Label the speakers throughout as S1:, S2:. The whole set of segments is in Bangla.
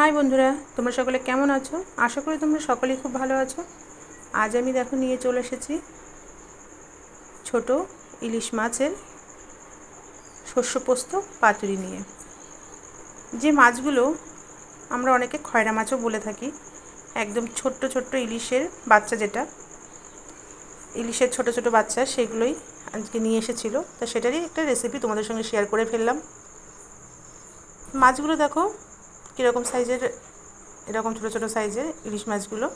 S1: হাই বন্ধুরা, তোমরা সকলে কেমন আছো? আশা করি তোমরা সকলেই খুব ভালো আছো। আজ আমি দেখো নিয়ে চলে এসেছি ছোট ইলিশ মাছের শস্য পোস্ত পাতুরি নিয়ে। যে মাছগুলো আমরা অনেকে খয়রা মাছও বলে থাকি, একদম ছোট্ট ছোট্ট ইলিশের বাচ্চা যেটা, ইলিশের ছোট ছোট বাচ্চা, সেগুলোই আজকে নিয়ে এসেছিল। তা সেটারই একটা রেসিপি তোমাদের সঙ্গে শেয়ার করে ফেললাম। মাছগুলো দেখো কীরকম সাইজের? এরকম ছোটো ছোটো সাইজের ইলিশ মাছগুলো,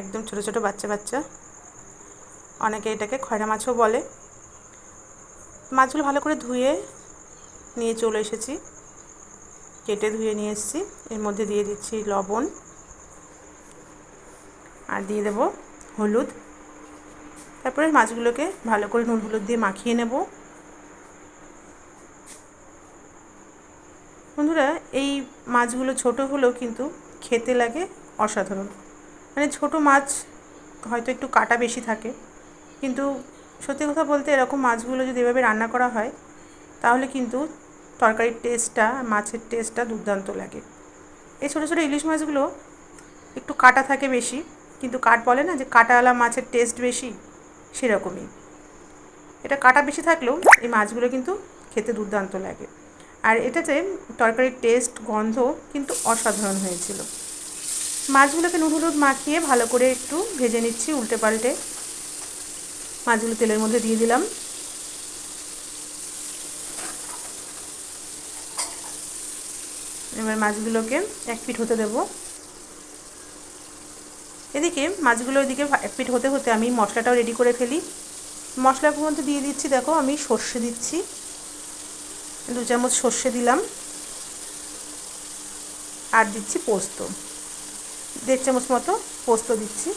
S1: একদম ছোটো ছোটো বাচ্চা বাচ্চা। অনেকে এটাকে খয়রা মাছও বলে। মাছগুলো ভালো করে ধুয়ে নিয়ে চলে এসেছি। কেটে ধুয়ে নিয়ে এসেছি। এর মধ্যে দিয়ে দিচ্ছি লবণ আর দিয়ে দেব হলুদ। তারপরে মাছগুলোকে ভালো করে নুন হলুদ দিয়ে মাখিয়ে নেব। বন্ধুরা, এই মাছগুলো ছোট হলেও কিন্তু খেতে লাগে অসাধারণ। মানে ছোট মাছ হয়তো একটু কাটা বেশি থাকে, কিন্তু সত্যি কথা বলতে এরকম মাছগুলো যদি এভাবে রান্না করা হয়, তাহলে কিন্তু তরকারির টেস্টটা মাছের টেস্টটা দুর্দান্ত লাগে। এই ছোটো ছোটো ইলিশ মাছগুলো একটু কাটা থাকে বেশি, কিন্তু কাট বলে না যে কাটাওয়ালা মাছের টেস্ট বেশি? সেরকমই। এটা কাটা বেশি থাকলেও এই মাছগুলো কিন্তু খেতে দুর্দান্ত লাগে। আর এটাতে তরকারির টেস্ট গন্ধ কিন্তু অসাধারণ হয়েছিল। মাছগুলোকে নুন, হলুদ মাখিয়ে ভালো করে একটু ভেজে নিচ্ছি উল্টে পাল্টে। মাছগুলো তেলের মধ্যে দিয়ে দিলাম। এবার মাছগুলোকে এক পিঠ হতে দেব। এদিকে মাছগুলো এদিকে এক পিঠ হতে হতে আমি মশলাটাও রেডি করে ফেলি। মশলার মধ্যে দিয়ে দিচ্ছি, দেখো আমি সর্ষে দিচ্ছি। দু চামচ সর্ষে দিলাম। আর দিচ্ছি পোস্ত। দেড় চামচ মতো পোস্ত দিচ্ছি।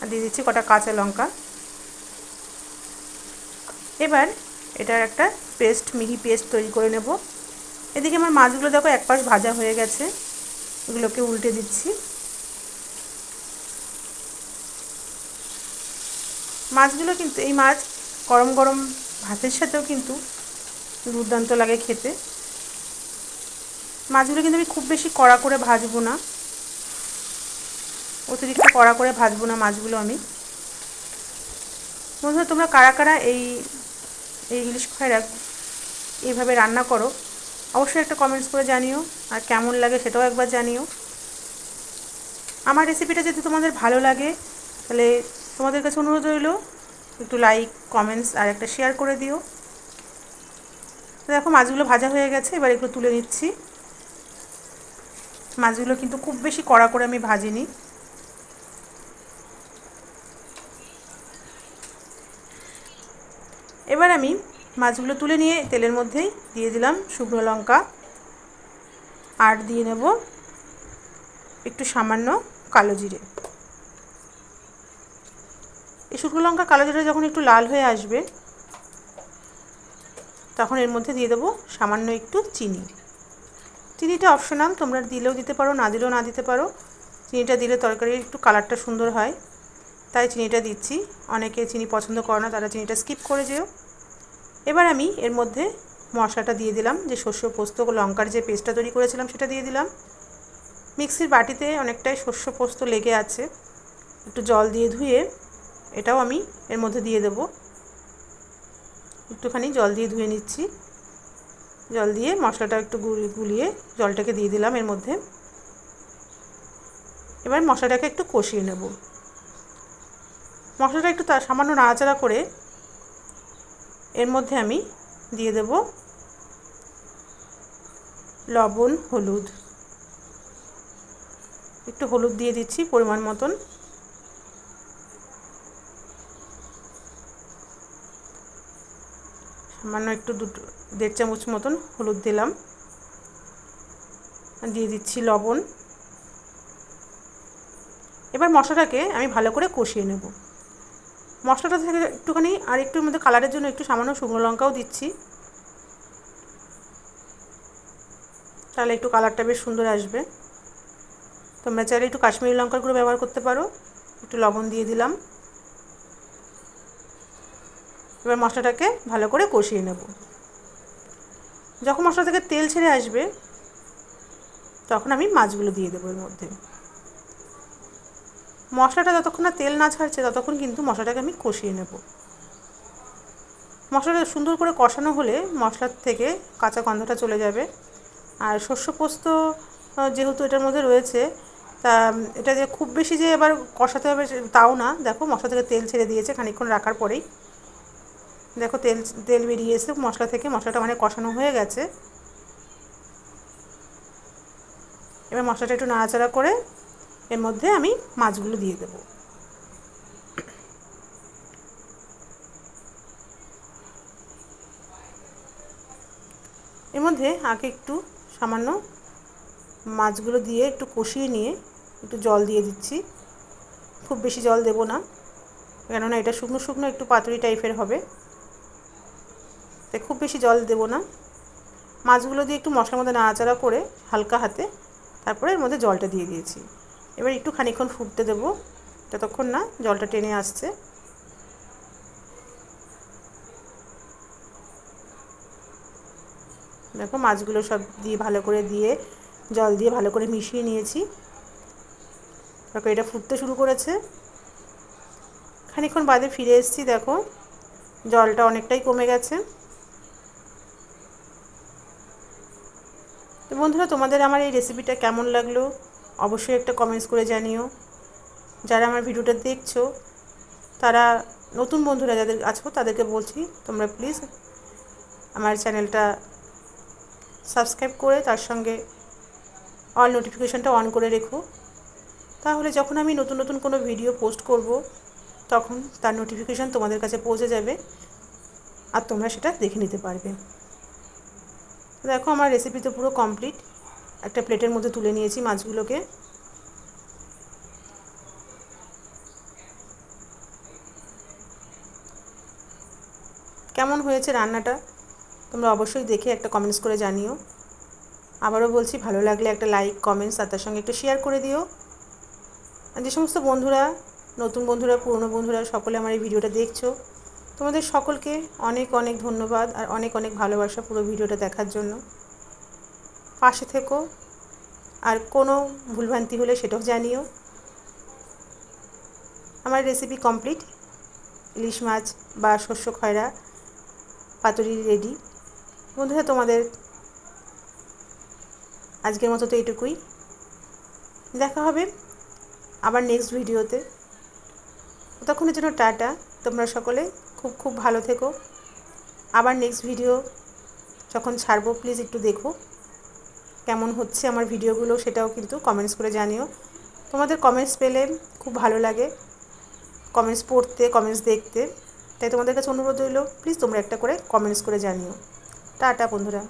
S1: আর দিয়ে দিচ্ছি কটা কাঁচা লঙ্কা। এবার এটার একটা পেস্ট, মিহি পেস্ট তৈরি করে নেব। এদিকে আমার মাছগুলো দেখো এক পাশ ভাজা হয়ে গেছে। এগুলোকে উল্টে দিচ্ছি। মাছগুলো কিন্তু এই মাছ গরম গরম ভাতের সাথেও কিন্তু দুর্দান্ত লাগে খেতে। মাছগুলো কিন্তু আমি খুব বেশি কড়া করে ভাজবো না। অতিরিক্ত কড়া করে ভাজবো না মাছগুলো আমি। বন্ধুরা, তোমরা কারা কারা এই এই ইলিশ খয়রা এইভাবে রান্না করো, অবশ্যই একটা কমেন্টস করে জানিও, আর কেমন লাগে সেটাও একবার জানিও। আমার রেসিপিটা যদি তোমাদের ভালো লাগে, তাহলে তোমাদের কাছে অনুরোধ রইল একটু লাইক কমেন্টস আর একটা শেয়ার করে দিও। দেখো, মাছগুলো ভাজা হয়ে গেছে, এবার একটু তুলে নিচ্ছি। মাছগুলো কিন্তু খুব বেশি কড়া করে আমি ভাজিনি। এবার আমি মাছগুলো তুলে নিয়ে তেলের মধ্যেই দিয়ে দিলাম শুকনো লঙ্কা। আর দিয়ে নেব একটু সামান্য কালো জিরে। এই শুকনো লঙ্কা কালো জিরে যখন একটু লাল হয়ে আসবে, তখন এর মধ্যে দিয়ে দেবো সামান্য একটু চিনি। চিনিটা অপশনাল, তোমরা দিলেও দিতে পারো, না দিলেও না দিতে পারো। চিনিটা দিলে তরকারির একটু কালারটা সুন্দর হয়, তাই চিনিটা দিচ্ছি। অনেকে চিনি পছন্দ করে না, তারা চিনিটা স্কিপ করে যেও। এবার আমি এর মধ্যে মশলাটা দিয়ে দিলাম, যে শস্য পোস্ত, লঙ্কার যে পেস্টটা তৈরি করেছিলাম সেটা দিয়ে দিলাম। মিক্সির বাটিতে অনেকটাই শস্য পোস্ত লেগে আছে, একটু জল দিয়ে ধুয়ে এটাও আমি এর মধ্যে দিয়ে দেব। একটুখানি জল দিয়ে ধুয়ে নিচ্ছি। জল দিয়ে মশলাটা একটু গুলিয়ে জলটাকে দিয়ে দিলাম এর মধ্যে। এবার মশলাটাকে একটু কষিয়ে নেব। মশলাটা একটু সামান্য নাড়াচাড়া করে এর মধ্যে আমি দিয়ে দেব লবণ, হলুদ। একটু হলুদ দিয়ে দিচ্ছি পরিমাণ মতন। সামান্য একটু দুটো দেড় চামচ মতন হলুদ দিলাম। দিয়ে দিচ্ছি লবণ। এবার মশলাটাকে আমি ভালো করে কষিয়ে নেব। মশলাটা থেকে একটুখানি আর একটুর মধ্যে কালারের জন্য একটু সামান্য শুকনো লঙ্কাও দিচ্ছি। তাহলে একটু কালারটা বেশ সুন্দর আসবে। তোমরা চাইলে একটু কাশ্মীরি লঙ্কার গুঁড়ো ব্যবহার করতে পারো। একটু লবণ দিয়ে দিলাম। এবার মশলাটাকে ভালো করে কষিয়ে নেব। যখন মশলা থেকে তেল ছেড়ে আসবে, তখন আমি মাছগুলো দিয়ে দেবো এর মধ্যে। মশলাটা যতক্ষণ না তেল না ছাড়ছে, ততক্ষণ কিন্তু মশলাটাকে আমি কষিয়ে নেব। মশলাটা সুন্দর করে কষানো হলে মশলার থেকে কাঁচা গন্ধটা চলে যাবে। আর শস্য পোস্ত যেহেতু এটার মধ্যে রয়েছে, তা এটা যে খুব বেশি যে এবার কষাতে হবে তাও না। দেখো মশলা থেকে তেল ছেড়ে দিয়েছে, খানিকক্ষণ রাখার পরেই। দেখো তেল তেল বেরিয়ে এসে মশলা থেকে মশলাটা মানে কষানো হয়ে গেছে। এবার মশলাটা একটু নাড়াচাড়া করে এর মধ্যে আমি মাছগুলো দিয়ে দেবো। এর মধ্যে আগে একটু সামান্য মাছগুলো দিয়ে একটু কষিয়ে নিয়ে একটু জল দিয়ে দিচ্ছি। খুব বেশি জল দেব না, কেননা এটা শুকনো শুকনো একটু পাতুরি টাইপের হবে। তাই খুব বেশি জল দেব না। মাছগুলো দিয়ে একটু মশলার মধ্যে নাড়াচাড়া করে হালকা হাতে তারপরে এর মধ্যে জলটা দিয়ে দিয়েছি। এবার একটু খানিক্ষণ ফুটতে দেবো ততক্ষণ না জলটা টেনে আসছে। দেখো মাছগুলো সব দিয়ে ভালো করে দিয়ে, জল দিয়ে ভালো করে মিশিয়ে নিয়েছি। তারপর এটা ফুটতে শুরু করেছে। খানিক্ষণ বাদে ফিরে এসেছি, দেখো জলটা অনেকটাই কমে গেছে। তো বন্ধুরা, তোমাদের আমার এই রেসিপিটা কেমন লাগল? অবশ্যই একটা কমেন্টস করে জানিও। যারা আমার ভিডিওটা দেখছ, তারা নতুন বন্ধুরা যাদের আছো, তাদেরকে বলছি, তোমরা প্লিজ আমার চ্যানেলটা সাবস্ক্রাইব করে, তার সঙ্গে অল নোটিফিকেশানটা অন করে রেখো। তাহলে যখন আমি নতুন নতুন কোনো ভিডিও পোস্ট করব, তখন তার নোটিফিকেশান তোমাদের কাছে পৌঁছে যাবে, আর তোমরা সেটা দেখে নিতে পারবে। দেখো, আমার রেসিপি তো পুরো কমপ্লিট একটা প্লেটের মধ্যে তুলে নিয়েছি মাছগুলোকে। কেমন হয়েছে রান্নাটা? তোমরা অবশ্যই দেখে একটা কমেন্টস করে জানিও। আবারও বলছি, ভালো লাগলে একটা লাইক কমেন্টস আর তার সঙ্গে একটু শেয়ার করে দিও। আর যে সমস্ত বন্ধুরা, নতুন বন্ধুরা, পুরনো বন্ধুরা, সকলে আমার এই ভিডিওটা দেখছ। তোমাদের সকলকে অনেক অনেক ধন্যবাদ আর অনেক অনেক ভালোবাসা পুরো ভিডিওটা দেখার জন্য। পাশে থেকো। আর কোনো ভুলভ্রান্তি হলে সেটাও জানিও। আমার রেসিপি কমপ্লিট ইলিশ মাছ বা শস্য খয়রা, পাতুরি রেডি বন্ধুরা, তোমাদের আজকের মতো তো এটুকুই। দেখা হবে আবার নেক্সট ভিডিওতে ততক্ষণের জন্য টাটা। তোমরা সকলে খুব খুব ভালো থেকো। আবার নেক্সট ভিডিও যখন ছাড়বো প্লিজ একটু দেখো। কেমন হচ্ছে আমার ভিডিওগুলো সেটাও কিন্তু কমেন্টস করে জানিও। তোমাদের কমেন্টস পেলে খুব ভালো লাগে। কমেন্টস পড়তে কমেন্টস দেখতে। তাই তোমাদের কাছে অনুরোধ রইল প্লিজ তোমরা একটা করে কমেন্টস করে জানিও। টাটা, বন্ধুরা।